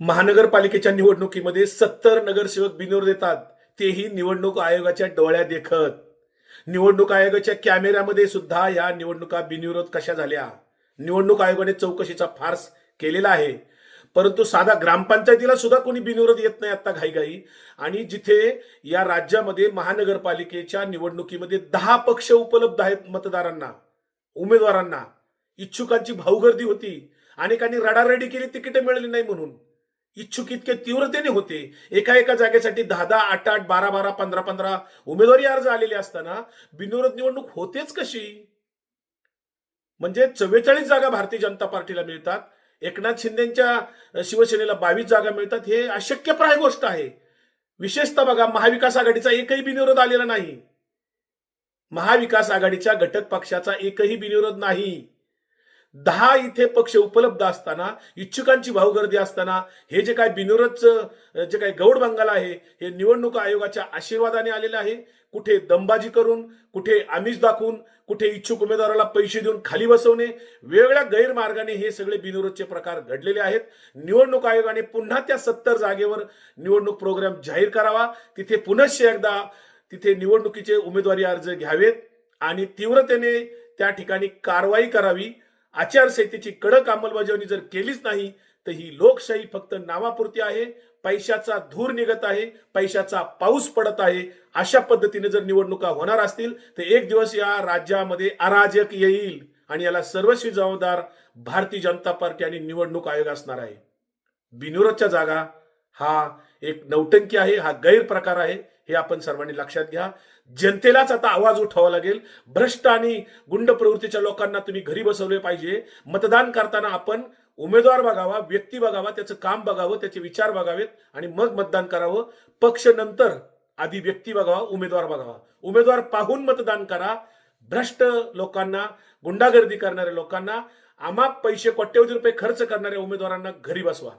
महानगरपालिकेच्या निवडणुकीमध्ये सत्तर नगरसेवक बिनोर येतात. तेही निवडणूक आयोगाच्या डोळ्या देखत. निवडणूक आयोगाच्या कॅमेऱ्यामध्ये सुद्धा या निवडणुका बिनविरोध कशा झाल्या? निवडणूक आयोगाने चौकशीचा फार्स केलेला आहे. परंतु साधा ग्रामपंचायतीला सुद्धा कोणी बिनविरोध येत नाही आता घाईघाई. आणि जिथे या राज्यामध्ये महानगरपालिकेच्या निवडणुकीमध्ये दहा पक्ष उपलब्ध आहेत मतदारांना उमेदवारांना इच्छुकांची भाऊगर्दी होती. अनेकांनी रडारडी केली तिकीट मिळाली नाही म्हणून. इच्छुक इतके तीव्रतेने होते. एका एका जागेसाठी दहा दहा आठ आठ बारा बारा पंधरा पंधरा उमेदवारी अर्ज आलेले असताना बिनविरोध निवडणूक होतेच कशी? म्हणजे चव्वेचाळीस जागा भारतीय जनता पार्टीला मिळतात. एकनाथ शिंदेच्या शिवसेनेला बावीस जागा मिळतात. हे अशक्यप्राय गोष्ट आहे. विशेषतः बघा महाविकास आघाडीचा एकही बिनविरोध आलेला नाही. महाविकास आघाडीच्या घटक पक्षाचा एकही बिनविरोध नाही. दहा इथे पक्ष उपलब्ध असताना इच्छुकांची भाऊगर्दी असताना हे जे काय बिनोरजचं जे काही गौड बंगाल आहे हे निवडणूक आयोगाच्या आशीर्वादाने आलेलं आहे. कुठे दमबाजी करून कुठे आमिष दाखवून कुठे इच्छुक उमेदवाराला पैसे देऊन खाली बसवणे वेगळ्या गैरमार्गाने हे सगळे बिनविरोधचे प्रकार घडलेले आहेत. निवडणूक आयोगाने पुन्हा त्या सत्तर जागेवर निवडणूक प्रोग्राम जाहीर करावा. तिथे पुनश्च एकदा तिथे निवडणुकीचे उमेदवारी अर्ज घ्यावेत आणि तीव्रतेने त्या ठिकाणी कारवाई करावी. आचारसंहितेची कडक अंमलबजावणी जर केलीच नाही तर ही लोकशाही फक्त नावापुरती आहे पैशाचा धूर निघत आहे पैशाचा पाऊस पडत आहे. अशा पद्धतीने जर निवडणुका होणार असतील तर एक दिवस या राज्यामध्ये अराजक येईल आणि याला सर्वस्वी जबाबदार भारतीय जनता पार्टी आणि निवडणूक आयोग असणार आहे. बिनविरोधच्या जागा हा एक नौटंकी आहे हा गैरप्रकार आहे. हे आपण सर्वांनी लक्षात घ्या. जनतेलाच आता आवाज उठावा लागेल. भ्रष्ट आणि गुंड प्रवृत्तीच्या लोकांना तुम्ही घरी बसवले पाहिजे. मतदान करताना आपण उमेदवार बघावा व्यक्ती बघावा त्याचं काम बघावं त्याचे विचार बघावेत आणि मग मतदान करावं. पक्ष नंतर आधी व्यक्ती बघावा उमेदवार बघावा. उमेदवार पाहून मतदान करा. भ्रष्ट लोकांना गुंडागर्दी करणाऱ्या लोकांना आमाप पैसे कोट्यवधी रुपये खर्च करणाऱ्या उमेदवारांना घरी बसवा.